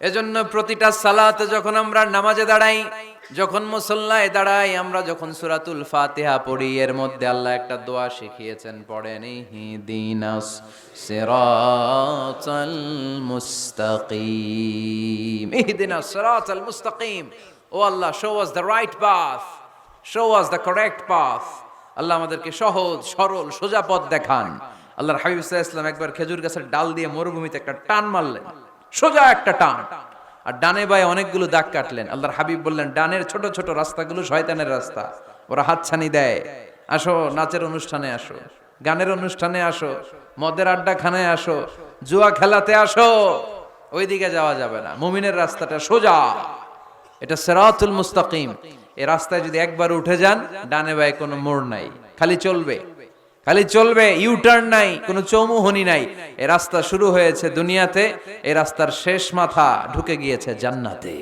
এজন্য প্রতিটা সালাতে যখন আমরা নামাজে দাঁড়াই, যখন মুসল্লায় দাঁড়াই, আমরা যখন সুরাতুল ফাতিহা পড়ি, এর মধ্যে আল্লাহ একটা দোয়া শিখিয়েছেন, পড়েন, ইহদিনাস সিরাতাল মুস্তাকিম। ইহদিনাস সিরাতাল মুস্তাকিম। O Allah show us the right path show us the correct path Allah আমাদেরকে সহজ, সরল, সোজা পথ দেখান। আল্লাহর হাবিব সাল্লাল্লাহু একবার খেজুর গাছের ডাল দিয়ে মরুভূমিতে একটা টান মারলেন। সোজা একটা টান। আর ডানে বায়ে অনেকগুলো দাগ কাটলেন। আল্লাহর হাবিব বললেন, ডানের ছোট ছোট রাস্তাগুলো শয়তানের রাস্তা। ওরা হাতছানি দেয়। আসো, নাচের অনুষ্ঠানে আসো, গানের অনুষ্ঠানে আসো, মদের আড্ডা আড্ডাখানায় আসো, জুয়া খেলাতে আসো। ওইদিকে যাওয়া যাবে না। মুমিনের রাস্তাটা সোজা। এটা সেরাতুল মুস্তাকিম। এই রাস্তায় যদি একবার উঠে যান, ডানে বায়ে কোনো মোড় নাই। খালি চলবে। খালি চলবে ইউটার্ন নাই, কোনো চৌমুহনি নাই। এই রাস্তা শুরু হয়েছে দুনিয়াতে এই রাস্তার শেষ মাথা ঢুকে গিয়েছে জান্নাতে।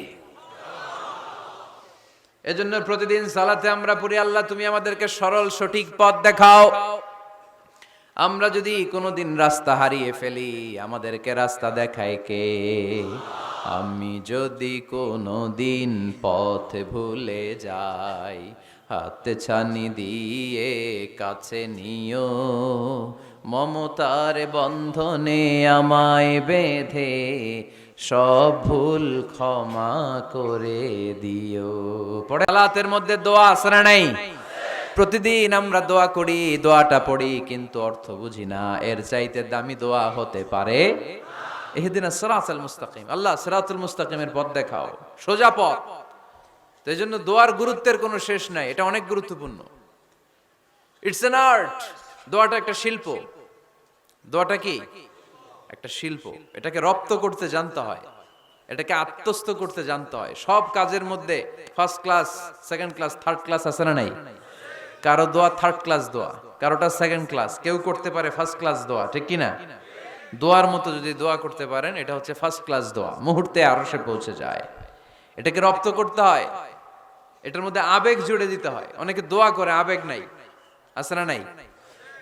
এজন্য প্রতিদিন সালাতে আমরা পড়ি, আল্লাহ তুমি আমাদেরকে সরল সঠিক পথ দেখাও। আমরা যদি কোনোদিন রাস্তা হারিয়ে ফেলি, আমাদেরকে রাস্তা দেখায় কে? আমি যদি কোনোদিন পথ ভুলে যাই হাতে ছানি দিয়ে কাছে নিও। মমতার বন্ধনে আমায় বেঁধে সব ভুল ক্ষমা করে দিও। পড়ে সালাতের মধ্যে দোয়া না নাই? প্রতিদিন আমরা দোয়া করি, দোয়াটা পড়ি, কিন্তু অর্থ বুঝি না। এর চাইতে দামি দোয়া হতে পারে এহদিনা সিরাতাল মুস্তাকিম। আল্লাহ সিরাতুল মুস্তাকিমের পথ দেখাও। সোজা পথ। তো এই জন্য দোয়ার গুরুত্বের কোনো শেষ নাই, এটা অনেক গুরুত্বপূর্ণ। ইটস এন আর্ট দোয়াটা একটা শিল্প। দোয়াটা কি? একটা শিল্প। এটাকে রপ্ত করতে জানতে হয়। এটাকে আত্মস্থ করতে জানতে হয়। সব কাজের মধ্যে first class second class third class আছে না নাই? কারও দোয়া থার্ড ক্লাস দোয়া, কারোটা সেকেন্ড ক্লাস কেউ করতে পারে ফার্স্ট ক্লাস দোয়া, ঠিক কি না? দোয়ার মতো যদি দোয়া করতে পারেন, এটা হচ্ছে ফার্স্ট ক্লাস দোয়া। মুহূর্তে আরও সে পৌঁছে যায়। এটাকে রপ্ত করতে হয়। এটার মধ্যে আবেগ জুড়ে দিতে হয়। অনেকে দোয়া করে, আবেগ নাই। আছে না নাই?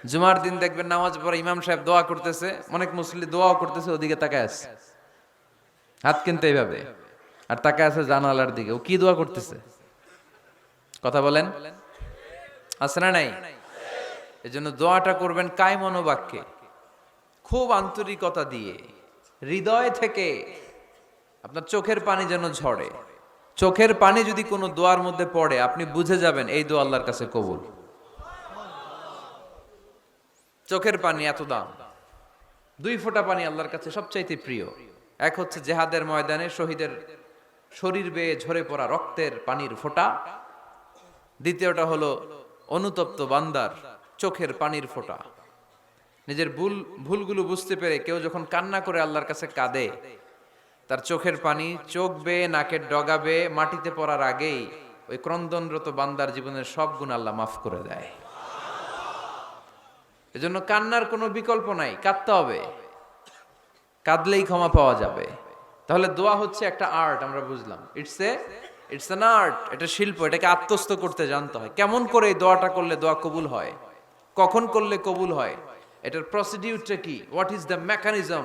জুমার দিন দেখবেন নামাজ পড়ে ইমাম সাহেব দোয়া করতেছে, অনেক মুসলিম দোয়াও করতেছে, ওদিকে তাকায় আছে। হাত কিনতে এইভাবে। আর তাকায় আছে জানালার দিকে। ও কি দোয়া করতেছে? কথা বলেন। আছে না নাই? এই জন্য দোয়াটা করবেন কায় মনোবাক্যে খুব আন্তরিকতা দিয়ে। হৃদয় থেকে আপনার চোখের পানি যেন ঝরে। চোখের পানি যদি কোনো দোয়ার মধ্যে পড়ে, আপনি বুঝে যাবেন এই দোয়া আল্লাহর কাছে কবুল। চোখের পানি এত দাম। দুই ফোঁটা পানি আল্লাহর কাছে সবচাইতে প্রিয়। এক হচ্ছে জেহাদের ময়দানে শহীদের শরীর বেয়ে ঝরে পড়া রক্তের পানির ফোঁটা। দ্বিতীয়টা হলো অনুতপ্ত বান্দার চোখের পানির ফোঁটা। নিজের ভুল, ভুলগুলো বুঝতে পেরে কেউ যখন কান্না করে আল্লাহর কাছে কাঁদে তার চোখের পানি চোখ বেয়ে নাকের ডগা বেয়ে মাটিতে পড়ার আগেই ওই ক্রন্দনরত বান্দার জীবনের সব গুণ আল্লাহ মাফ করে দেয়। এজন্য কান্নার কোনো বিকল্প নাই, কাঁদতে হবে। কাঁদলেই ক্ষমা পাওয়া যাবে। তাহলে দোয়া হচ্ছে একটা আর্ট, আমরা বুঝলাম। It's a it's an art এটা শিল্প, এটাকে আত্মস্থ করতে জানতে হয়। কেমন করে এই দোয়াটা করলে দোয়া কবুল হয়? কখন করলে কবুল হয়? এটার প্রসিডিউরটা কি? What is the mechanism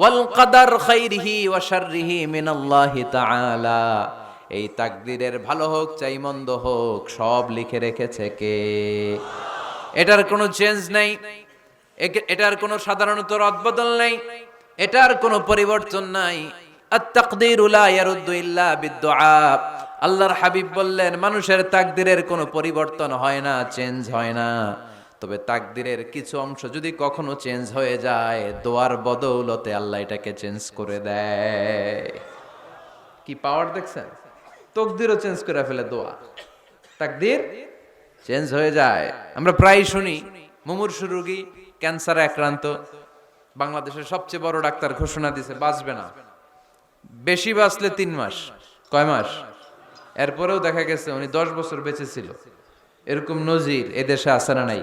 ওয়াল কাদার খাইরিহি ওয়া শাররিহি মিনাল্লাহি এই তাকদিরের ভালো হোক, চাই মন্দ হোক, সব লিখে রেখেছে কে? এটার কোনো চেঞ্জ নাই। এটার কোনো সাধারণত রদবদল নাই। এটার কোনো পরিবর্তন নাই। আত-তাকদীরু লা ইয়ারুদ্দু ইল্লা বিদ-দুআ। আল্লাহর হাবিব বললেন, মানুষের তাকদিরের কোনো পরিবর্তন হয় না, চেঞ্জ হয় না। তবে তাকদিরের কিছু অংশ যদি কখনো চেঞ্জ হয়ে যায়, দোয়ার বদৌলতে আল্লাহ এটাকে চেঞ্জ করে দেয়। কি পাওয়ার দেখছেন? তকদিরও চেঞ্জ করে ফেলে দোয়া। তাকদির চেঞ্জ হয়ে যায়। আমরা প্রায় শুনি, মুমূর্ষু রোগী ক্যান্সারে আক্রান্ত, বাংলাদেশের সবচেয়ে বড় ডাক্তার ঘোষণা দিছে, বাঁচবে না। বেশি বাঁচলে তিন মাস, কয় মাস? এরপরেও দেখা গেছে উনি দশ বছর বেঁচে ছিল। এরকম নজির এদেশে আসে না নাই?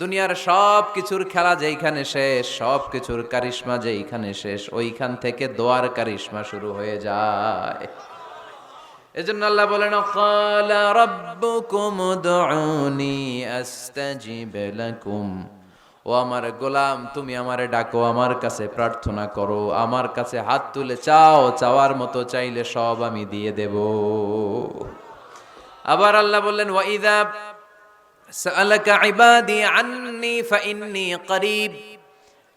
দুনিয়ার সব কিছুর খেলা যেইখানে শেষ সব কিছুর কারিশমা যেইখানে শেষ, ওইখান থেকে দোয়ার কারিশমা শুরু হয়ে যায়। এজন্য আল্লাহ বলেন, ক্বালা রাব্বুকুম উদউনি আস্তাজিব লাকুম। ও আমার গোলাম, তুমি আমারে ডাকো, আমার কাছে প্রার্থনা করো, আমার কাছে হাত তুলে চাও, চাওয়ার মতো চাইলে সব আমি দিয়ে দেব। আবার আল্লাহ বললেন ওয়াইদা سألك عبادي عني فإني قريب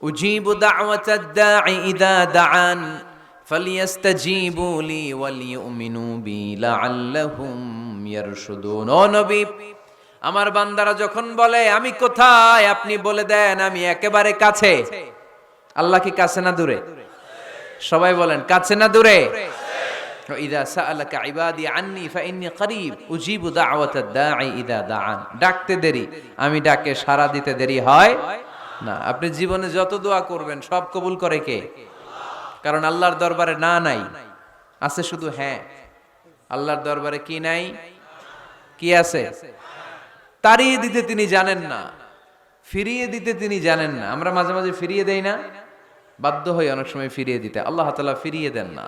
أجيب دعوة الداع إذا دعان فليستجيبوا لي وليؤمنوا بي لعلهم يرشدون ও নবী আমার বান্দারা যখন বলে আমি কোথায় আপনি বলে দেন আমি একেবারে কাছে আল্লাহ কি কাছে না দূরে সবাই বলেন কাছে না দূরে ডাকতে দেরি, আমি ডাকে সাড়া দিতে দেরি হয় না। আপনি জীবনে যত দোয়া করবেন, সব কবুল করে কে? কারণ আল্লাহর দরবারে না নাই, আছে শুধু হ্যাঁ। আল্লাহর দরবারে কি নাই? কি আছে? তাড়িয়ে দিতে তিনি জানেন না, ফিরিয়ে দিতে তিনি জানেন না। আমরা মাঝে মাঝে ফিরিয়ে দেই না, বাধ্য হই অনেক সময় ফিরিয়ে দিতে। আল্লাহ তাআলা ফিরিয়ে দেন না।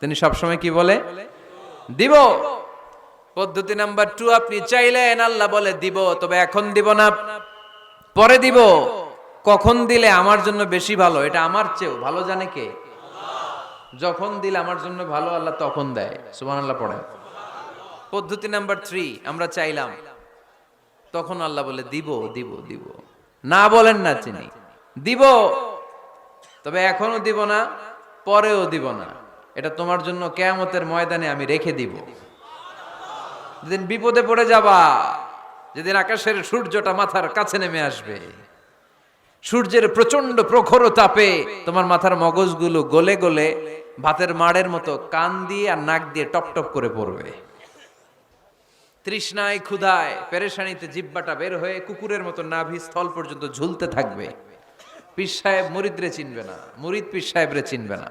তিনি সবসময় কি বলে? দিব। পদ্ধতি নাম্বার টু আপনি চাইলেন, আল্লাহ বলে দিব, তবে এখন দিব না। পরে দিব। কখন দিলে আমার জন্য বেশি ভালো? এটা আমার চেয়েও ভালো জানে কে? যখন দিলে আমার জন্য ভালো, আল্লাহ তখন দেয়। সুমান আল্লাহ পড়েন। পদ্ধতি নাম্বার থ্রি আমরা চাইলাম। তখন আল্লাহ বলে দিব দিব দিব। না বলেন না চিনি দিব। তবে এখনও দিব না, পরেও দিব না। এটা তোমার জন্য কেয়ামতের ময়দানে আমি রেখে দিব। যেদিন বিপদে পড়ে যাবা, যেদিন আকাশের সূর্যটা মাথার কাছে নেমে আসবে, সূর্যের প্রচণ্ড প্রখর তাপে তোমার মাথার মগজগুলো গলে গলে ভাতের মাড়ের মতো কান দিয়ে আর নাক দিয়ে টপ টপ করে পড়বে। তৃষ্ণায় ক্ষুধায় পেরেশানিতে জিব্বাটা বের হয়ে কুকুরের মতো নাভি স্থল পর্যন্ত ঝুলতে থাকবে। পীর সাহেব মুরিদরে চিনবে না, মুরিদ পীর সাহেবরে চিনবে না।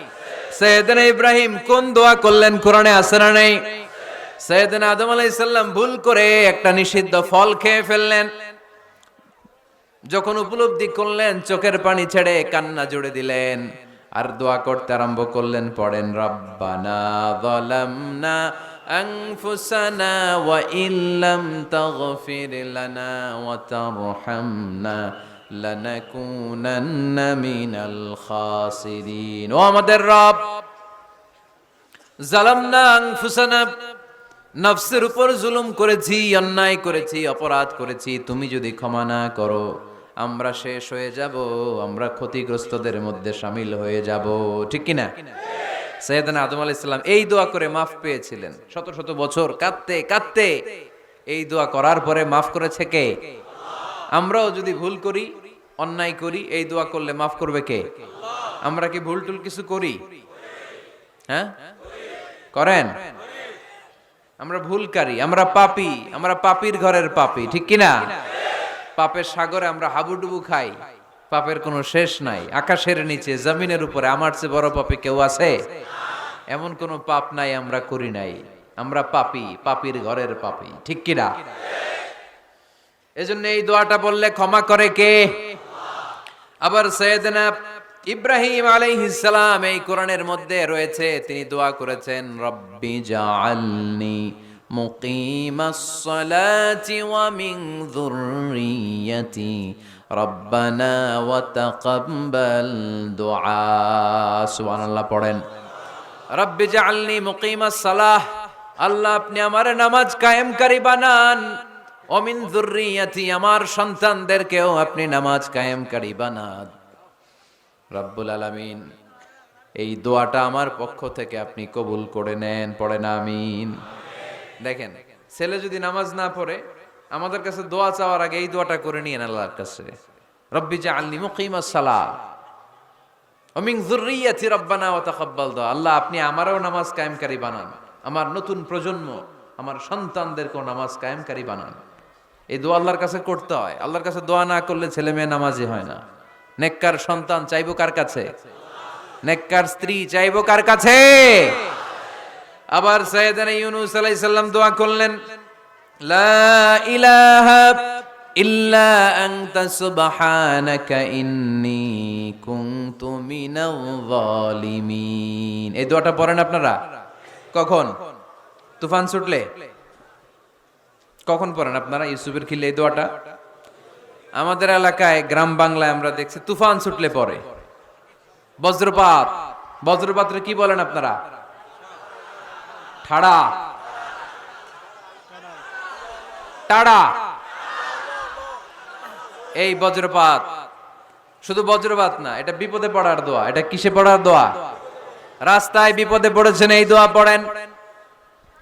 সৈয়দনা ইব্রাহিম কোন দোয়া করলেন? কোরআনে আছে না নাই? সৈয়দনা আদম আলাইহিস সালাম ভুল করে একটা নিষিদ্ধ ফল খেয়ে ফেললেন। যখন উপলব্ধি করলেন, চোখের পানি ছেড়ে কান্না জুড়ে দিলেন আর দোয়া করতে আরম্ভ করলেন, পড়েন, রব্বানা যালামনা আনফুসানা ওয়া ইল্লাম তাগফির লানা ওয়া তারহামনা লানাকুনান্না মিনাল খাসিরিন। ও আমাদের রব, জালামনা নফসের উপর জুলুম করেছি, অন্যায় করেছি, অপরাধ করেছি, তুমি যদি ক্ষমা না করো, আমরা শেষ হয়ে যাব, আমরা ক্ষতিগ্রস্তদের মধ্যে সামিল হয়ে যাব। ঠিক কিনা? সৈয়দানা আদম আলাইহিস সালাম এই দোয়া করে মাফ পেয়েছিলেন। শত শত বছর কাঁদতে কাঁদতে এই দোয়া করার পরে মাফ করেছে কে? আমরাও যদি ভুল করি অন্যায় করি, এই দোয়া করলে মাফ করবে কে? আমরা কি ভুল টুল কিছু করি? হ্যাঁ? করেন? আমরা ভুলকারী, আমরা পাপী, আমরা পাপীর ঘরের পাপী, ঠিক কিনা? পাপের সাগরে আমরা হাবুডুবু খাই, পাপের কোনো শেষ নাই, আকাশের নিচে, জমিনের উপরে, আমার চেয়ে বড় পাপী কেউ আছে? এমন কোনো পাপ নাই, আমরা করি নাই, আমরা পাপি, পাপীর ঘরের পাপী, ঠিক কিনা? এজন্য এই দোয়াটা বললে ক্ষমা করে কে? আবার সৈয়দনা ইব্রাহিম আলাইহিস সালাম এই কোরআনের মধ্যে রয়েছে, তিনি দোয়া করেছেন, রব্বি জাআলনি মুকিমাস সালাতি ওয়া মিন যুররিয়াতি, রব্বানা ওয়া তাকাব্বাল দুআ। সুবহানাল্লাহ, পড়েন। রব্বি জাআলনি মুকিমাস সালাহ, আল্লাহ আপনি আমার নামাজ কায়েমকারী বানান। অমিন যুররিয়াতি আমার সন্তানদেরকেও আপনি নামাজ কায়েমকারী বানান। রব্বুল আলামিন, এই দোয়াটা আমার পক্ষ থেকে আপনি কবুল করে নেন পড়েন আমিন। দেখেন, ছেলে যদি নামাজ না পড়ে, আমাদের কাছে দোয়া চাওয়ার আগে এই দোয়াটা করে নিয়েন আল্লাহর কাছে। রব্বি জাআলনি মুকিমাস সালাহ। অমিন যুররিয়াতি রব্বানা ওয়া তাকাব্বাল দোয়া। আল্লাহ, আপনি আমারও নামাজ কায়েমকারী বানান। আমার নতুন প্রজন্ম, আমার সন্তানদেরকেও নামাজ কায়েমকারী বানান। এই দোয়া আল্লাহর কাছে করতে হয়। আল্লাহর কাছে দোয়া না করলে ছেলে মেয়ে নামাজি হয় না। নেককার সন্তান চাইব কার কাছে? নেককার স্ত্রী চাইব কার কাছে? আবার সৈয়দানা ইউনুস আলাইহিস সালাম দোয়া করলেন, লা ইলাহা ইল্লা আনতা সুবহানাকা ইন্নী কুনতু মিনাল জালিমিন এই দোয়াটা পড়েন আপনারা? কখন? তুফান ছুটলে? কখন পড়েন আপনারা ইউসুফের খিলে এই দোয়াটা? আমাদের এলাকায় গ্রাম বাংলায় আমরা দেখছি তুফান ছুটলে পরে বজ্রপাত। বজ্রপাত্রে কি বলেন আপনারা? ঠাড়া। টাড়া। এই বজ্রপাত। শুধু বজ্রপাত না, এটা বিপদে পড়ার দোয়া। এটা কিসে পড়ার দোয়া? রাস্তায় বিপদে পড়েছেন, এই দোয়া পড়েন।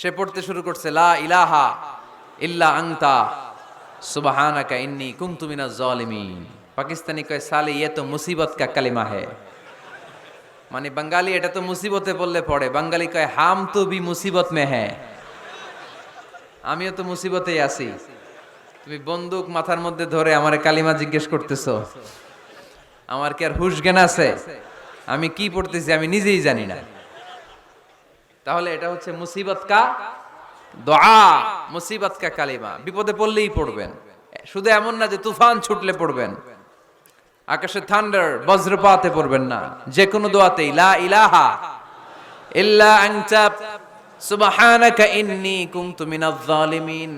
সে পড়তে শুরু করছে, লা ইলাহা ইল্লা আংতা সুবহানাকা ইন্নী কুনতু মিনাজ জালিমিন। পাকিস্তানি কয়, সালে ইয়ে তো মুসিবত কা কালিমা হে। মানে বাঙালি এটা তো মুসিবতে পড়লে পড়ে, বাঙালি কয়, হাম তো বি মুসিবত মে হ্যাঁ আমিও তো মুসিবতেই আছি। তুমি বন্দুক মাথার মধ্যে ধরে আমার কালিমা জিজ্ঞেস করতেছ, আমার কি আর হুশ জ্ঞান আছে? আমি কি পড়তেছি আমি নিজেই জানি না। তাহলে এটা হচ্ছে মুসিবত কা দোয়া, মুসিবত কা কালিমা। বিপদে পড়লেই পড়বেন। শুধু এমন না যে তুফান ছুটলে পড়বেন। আকাশে থান্ডার, বজ্রপাতে পড়বেন না। যে কোনো দোয়াতেই, লা ইলাহা ইল্লা আনতা, সুবহানাকা ইন্নী কুনতু মিনাজ জালিমিন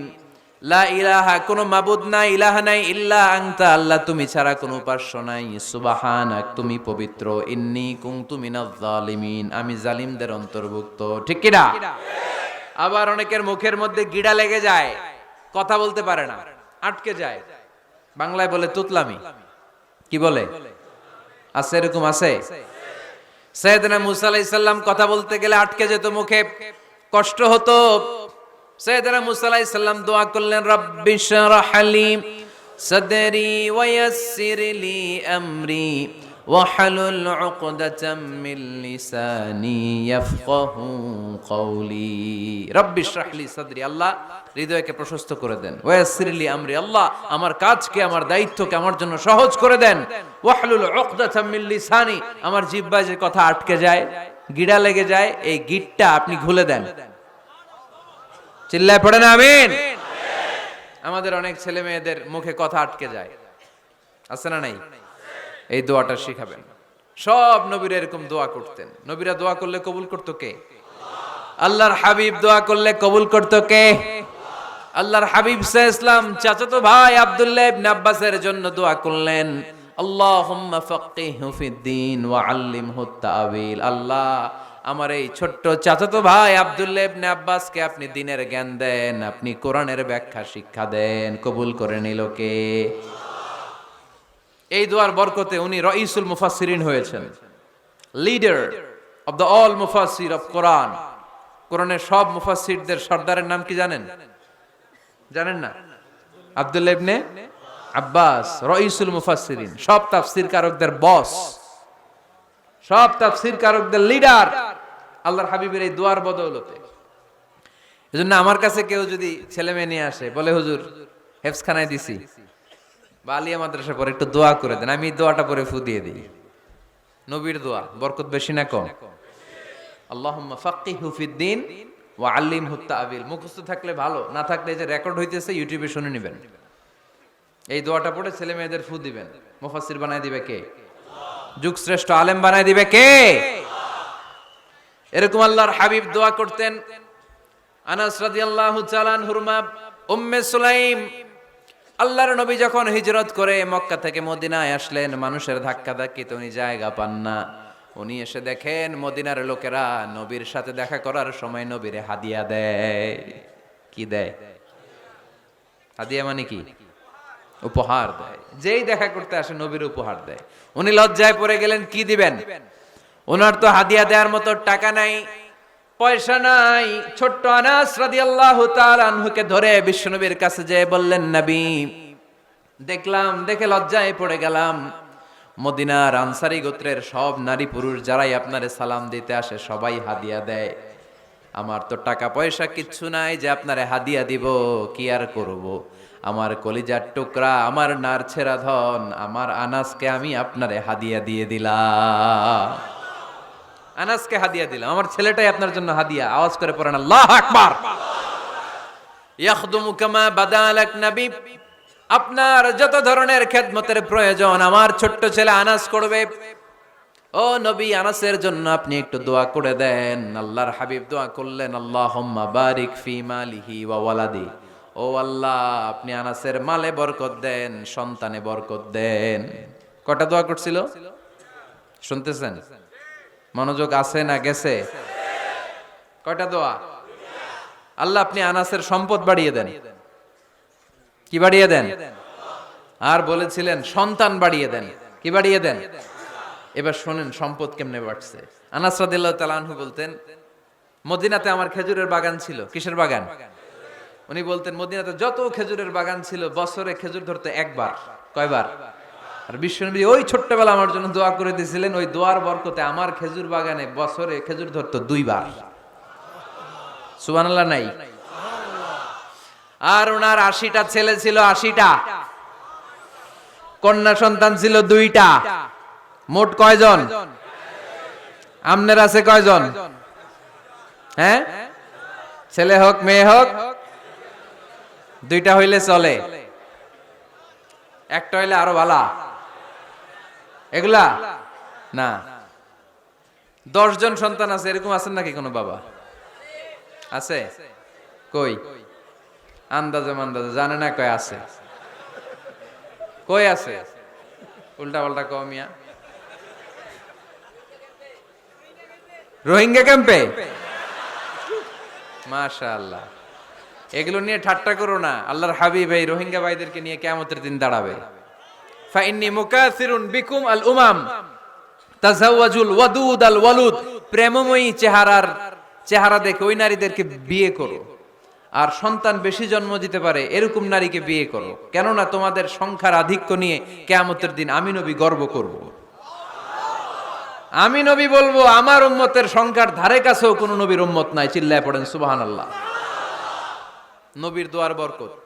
লা ইলাহা, কোনো মাবুদ নাই, ইলাহা নাই, ইল্লা আনতা। আল্লাহ, তুমি ছাড়া কোনো উপাস্য নাই। সুবহানাক, তুমি পবিত্র। ইন্নী জালিমিন। আমি জালিমদের অন্তর্ভুক্ত। ঠিক কি না আবার অনেকের মুখের মধ্যে গিড়া লেগে যায়, কথা বলতে পারে না, আটকে যায়। বাংলায় বলে তুতলামি। কি বলে? আছে, এরকম আছে? সৈয়দনা মুসা আলাইহিস সালাম কথা বলতে গেলে আটকে যেত মুখে। কষ্ট হতো। সৈয়দনা মুসা আলাইহিস সালাম দোয়া করলেন, রাব্বি শরহ লি সাদরি ওয়ায়াসসির লি আমরি ওয়াহলুল উকদাতাম মিন লিসানি ইয়াফকাহু কওলি। রাব্বি শরহ লি সাদরি, আল্লাহ হৃদয়কে প্রশস্ত করে দেন। ওয়ায়াসসির লি আমরি, আল্লাহ আমার কাজকে, আমার দায়িত্বকে, আমার জন্য সহজ করে দেন। ওয়াহলুল উকদাতাম মিন লিসানি, আমার জিহ্বায় যে কথা আটকে যায়, গিড়া লেগে যায়, এই গিটটা আপনি খুলে দেন। চিল্লায় পড়ে না, আমিন? আমাদের অনেক ছেলে মেয়েদের মুখে কথা আটকে যায়। আছে না নাই? এই দোয়াটা শিখাবেন। সব নবীরা এরকম দোয়া করতেন। নবীরা দোয়া করলে কবুল করতো কে? আল্লাহর হাবিব দোয়া করলে কবুল করতো কে? আল্লাহর হাবিব সাহ ইসলাম চাচাতো ভাই আব্দুল্লাহ ইবনে আব্বাসের জন্য দোয়া করলেন। আল্লাহুম্মা ফাক্কিহু ফিদ্দিন ওয়া আল্লিমহু তাআবিল আল্লাহ আমার এই ছোট্ট চাচাতো ভাই আব্দুল্লাহ ইবনে আব্বাসকে আপনি দিনের জ্ঞান দেন, আপনি কোরআনের ব্যাখ্যা শিক্ষা দেন, কবুল করে নিল কে? এই দোয়ার বরকতে উনি রঈসুল মুফাসসিরিন হয়েছেন লিডার অফ দ্য অল মুফাসসির অফ কোরআন। কোরআনের সব মুফাসসিরদের সর্দারের নাম কি জানেন? জানেন না? আব্দুল্লাহ আব্বাস রঈসুল মুফাসসিরিন, সব তাফসীর কারকদের বস সব তাফসীর কারকদের লিডার আল্লাহর হাবিবের এই দোয়ার বদৌলতে। এজন্য আমার কাছে কেউ যদি ছেলে মেয়ে নিয়ে আসে, বলে, হুজুর হেফসখানায় দিছি। বা আলিয়া মাদ্রাসা পরে একটু দোয়া করে দেন, আমি দোয়াটা পরে ফু দিয়ে দিই। নবীর দোয়া, বরকত বেশি না কম। আল্লাহুম্মা ফাক্কিহু ফিদ্দিন ওয়া আল্লিমহু তাআবিল। মুখস্থ থাকলে ভালো, না থাকলে যে রেকর্ড হইতেছে, ইউটিউবে শুনে নেবেন। এই দোয়াটা পড়ে ছেলে মেয়েদের ফু দিবেন। মুফাসসির বানায় দিবে কে? যুগ শ্রেষ্ঠ আলেম বানায় দিবে কে? এরকম আল্লাহর হাবিব দোয়া করতেন। আনাস রাদিয়াল্লাহু তাআলা হুরমা উম্মে সুলাইম, আল্লাহর নবী যখন হিজরত করে মক্কা থেকে মদিনায় আসলেন, মানুষের ধাক্কা ধাক্কিতে উনি জায়গা পান না। উনি এসে দেখেন, মদিনার লোকেরা নবীর সাথে দেখা করার সময় নবীরে হাদিয়া দেয়। কি দেয়? হাদিয়া মানে কি? উপহার দেয়। যেই দেখা করতে আসে, নবীর উপহার দেয়। উনি লজ্জায় পড়ে গেলেন, কি দিবেন? ওনার তো হাদিয়া দেওয়ার মতো টাকা নাই, পয়সা নাই। ছোট্ট আনাস রাদিয়াল্লাহু তাআলা আনহুকে ধরে বিশ্বনবীর কাছে যেয়ে বললেন, নবী, দেখলাম, দেখে লজ্জায় পড়ে গেলাম। মদিনার আনসারি গোত্রের সব নারী পুরুষ যারাই আপনারে সালাম দিতে আসে, সবাই হাদিয়া দেয়। আমার তো টাকা পয়সা কিচ্ছু নাই যে আপনারে হাদিয়া দিব, কি আর করব? আমার কলিজার টুকরা, আমার নার ছেড়া ধন, আমার আনাসকে আমি আপনারে হাদিয়া দিয়ে দিলাম। আনাসকে হাদিয়া দিলাম। আমার ছেলেটাই আপনার জন্য হাদিয়া। আওয়াজ করে পড়েন, আল্লাহ আকবার! ইয়াখদুমু কামা বাদালাক নবী। আপনার যত ধরনের খেদমতের প্রয়োজন, আমার ছোট্ট ছেলে আনাস করবে। ও নবী, আনাসের জন্য আপনি একটু দোয়া করে দেন। আল্লাহর হাবিব দোয়া করলেন আল্লাহ বারিক ফি মালিহি ওয়া ওয়ালাদি। ও আল্লাহ, আপনি আনাসের মালে বরকত দেন, সন্তানে বরকত দেন। কটা দোয়া করছিল? শুনতেছেন? মনোযোগ আছে না গেছে? কয়টা দোয়া? আল্লাহ আপনি আনাসের সম্পদ বাড়িয়ে দেন। কি বাড়িয়ে দেন? আর বলেছিলেন, সন্তান বাড়িয়ে দেন। কি বাড়িয়ে দেন? এবার শোনেন, সম্পদ কেমনে বাড়ছে। আনাস রাদিল্লাহ বলতেন, মদিনাতে আমার খেজুরের বাগান ছিল। কিসের বাগান? উনি বলতেন, মদিনাতে যত খেজুরের বাগান ছিল, বছরে খেজুর ধরতে একবার। কয়বার? আর বিশ্বনবী ওই ছোট্টবেলা আমার জন্য দোয়া করে দিয়েছিলেন, ওই দোয়ার বরকতে আমার খেজুর বাগানে বছরে খেজুর ধরতো দুইবার। সুবহানাল্লাহ নাই? আর ওনার আশিটা ছেলে ছিল আশিটা। কন্যা সন্তান ছিল দুইটা। মোট কয়জন? আমনের আছে কয়জন? হ্যাঁ? ছেলে হোক, মেয়ে হোক, দুইটা হইলে চলে। একটা হইলে আরও ভালা এগুলা? না। দশ জন সন্তান আছে, এরকম আছেন নাকি কোনো বাবা? আছে? কই? আন্দাজে মান্দাজে, জানে না কয় আছে। কই আছে? উল্টা পাল্টা কমিয়া রোহিঙ্গা ক্যাম্পে? মাশাআল্লাহ। এগুলো নিয়ে ঠাট্টা করো না। আল্লাহর হাবিব এই রোহিঙ্গা ভাইদেরকে নিয়ে কেয়ামতের দিন দাঁড়াবে। মুকাসিরুন বিকুম আল উমাম। তাজাওয়াজুল ওয়াদুদ আল ওয়ালুদ। প্রেমময়ী চেহারার চেহারা দেখে ওই নারীদেরকে বিয়ে করো। আর সন্তান বেশি জন্ম দিতে পারে এরকম নারীকে বিয়ে করো। কেননা তোমাদের সংখ্যার আধিক্য নিয়ে কেয়ামতের দিন আমি নবী গর্ব করব। আমি নবী বলব, আমার উম্মতের সংখ্যার ধারে কাছেও কোনো নবীর উম্মত নাই, চিল্লায় পড়েন সুবাহান আল্লাহ নবীর দোয়ার বরকত।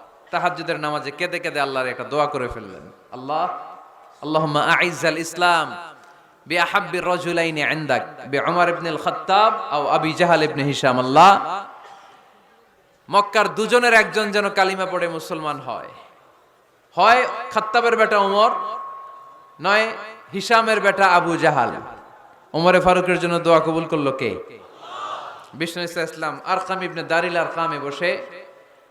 তাহাজ্জুদের নামাজে কেঁদে কেঁদে আল্লাহর একটা দোয়া করে ফেললেন। আল্লাহ, আল্লাহুম্মা আইজ্জাল ইসলাম দুজনের একজন যেন কালিমা পড়ে মুসলমান হয়। হয় খাত্তাবের বেটা ওমর নয় হিশামের বেটা আবু জাহাল। ওমরে ফারুকের জন্য দোয়া কবুল করল কে? বিষ্ণু ইসা ইসলাম আরকাম ইবনে দারিল আরকামে বসে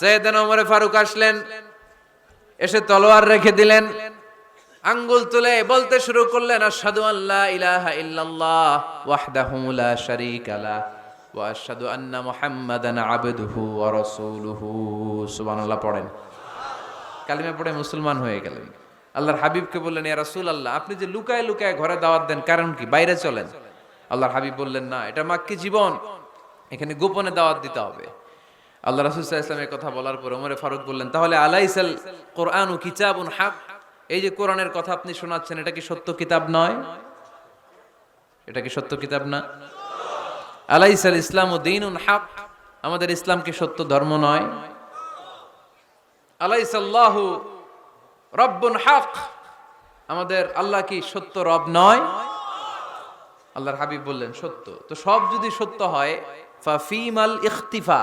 সৈয়দান ওমরে ফারুক আসলেন, এসে তলোয়ার রেখে দিলেন, আঙ্গুল তুলে বলতে শুরু করলেন, আশহাদু আল্লা ইলাহা ইল্লাল্লাহ ওয়াহদাহু লা শারীকা লা ওয়া আশহাদু আন্না মুহাম্মাদান আবদুহু ওয়া রাসূলুহু। সুবহানাল্লাহ পড়েন। কালিমা পড়ে মুসলমান হয়ে গেলেন। আল্লাহর হাবিবকে বললেন, ইয়া রাসূলুল্লাহ, আপনি যে লুকায় লুকায় ঘরে দাওয়াত দেন, কারণ কি? বাইরে চলেন। আল্লাহর হাবিব বললেন, না, এটা মাক্কি জীবন। এখানে গোপনে দাওয়াত দিতে হবে। আল্লাহ আলাইহি ওয়াসাল্লামের কথা বলার পর ওমরে ফারুক বললেন, তাহলে আলাইসাল কোরআনু কিতাবুন হক? এই যে কোরআনের কথা আপনি শোনাচ্ছেন, এটা কি সত্য কিতাব নয়? এটা কি সত্য কিতাব না? আলাইসাল ইসলাম ও দিনুন হক? আমাদের ইসলাম কি সত্য ধর্ম নয়? আলাইসাল্লাহু রব্বুন হক? আমাদের আল্লাহ কি সত্য রব নয়? আল্লাহর হাবিব বললেন, সত্য। তো সব যদি সত্য হয়, ফাফিমাল ইখতিফা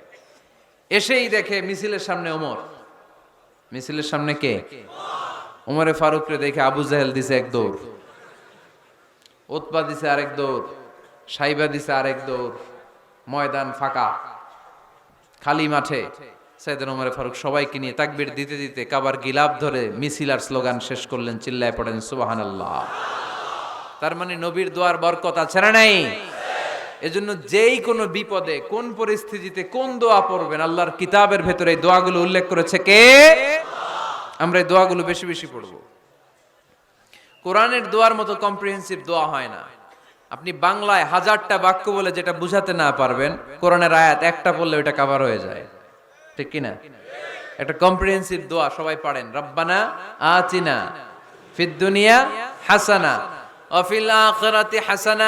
এসেই দেখে মিছিলের সামনে ওমর। মিছিলের সামনে কে? ওমরে ফারুকরে দেখে আবু জাহেল দিছে এক দৌড়। ওতবা দিছে আরেক দৌড়। সাইবা দিছে আরেক দৌড়। ময়দান ফাঁকা। খালি মাঠে সাইদান ওমরে ফারুক সবাইকে নিয়ে তাকবির দিতে দিতে কাবার গিলাপ ধরে মিছিল আর স্লোগান শেষ করলেন, চিল্লায় পড়েন, সুবহানাল্লাহ। তার মানে নবীর দোয়ার বরকত না নাই? এজন্য যেই কোনো বিপদে, কোন পরিস্থিতিতে, কোন দোয়া পড়বেন, আল্লাহর কিতাবের ভেতরে এই দোয়াগুলো উল্লেখ করেছে কে? আমরা এই দোয়াগুলো বেশি বেশি পড়ব। কোরআনের দোয়ার মতো কম্প্রিহেন্সিভ দোয়া হয় না। আপনি বাংলায় হাজারটা বাক্য বলে যেটা বুঝাতে না পারবেন, কোরআনের আয়াত একটা পড়লে ওটা কাভার হয়ে যায়। ঠিক কি না একটা কম্প্রিহেন্সিভ দোয়া সবাই পারেন। রব্বানা আতিনা ফিদ দুনিয়া হাসানা, অফিল আখিরাতি হাসানা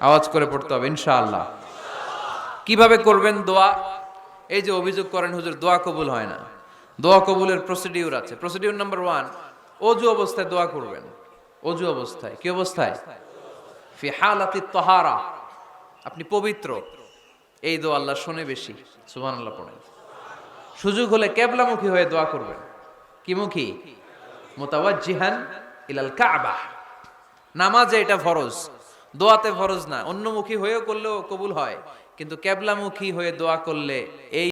আওয়াজ করে পড়তে হবে, ইনশাআল্লাহ। কীভাবে করবেন দোয়া? এই যে অভিযোগ করেন, হুজুর, দোয়া কবুল হয় না। দোয়া কবুলের প্রসিডিউর আছে। প্রসিডিউর নাম্বার ওয়ান অজু অবস্থায় দোয়া করবেন। অজু অবস্থায়। কি অবস্থায়? ফি হালাতি তহারা। আপনি পবিত্র। এই দোয়া আল্লাহ শুনে বেশি। সুবহানাল্লাহ পড়েন। সুযোগ হলে কেবলামুখী হয়ে দোয়া করবেন। কি মুখী মোতাবাজ জিহান ইলাল কাবা। নামাজে এটা ফরজ। দোয়াতে ফরজ না অন্যমুখী হয়েও করলেও কবুল হয় কিন্তু কেবলামুখী হয়ে দোয়া করলে এই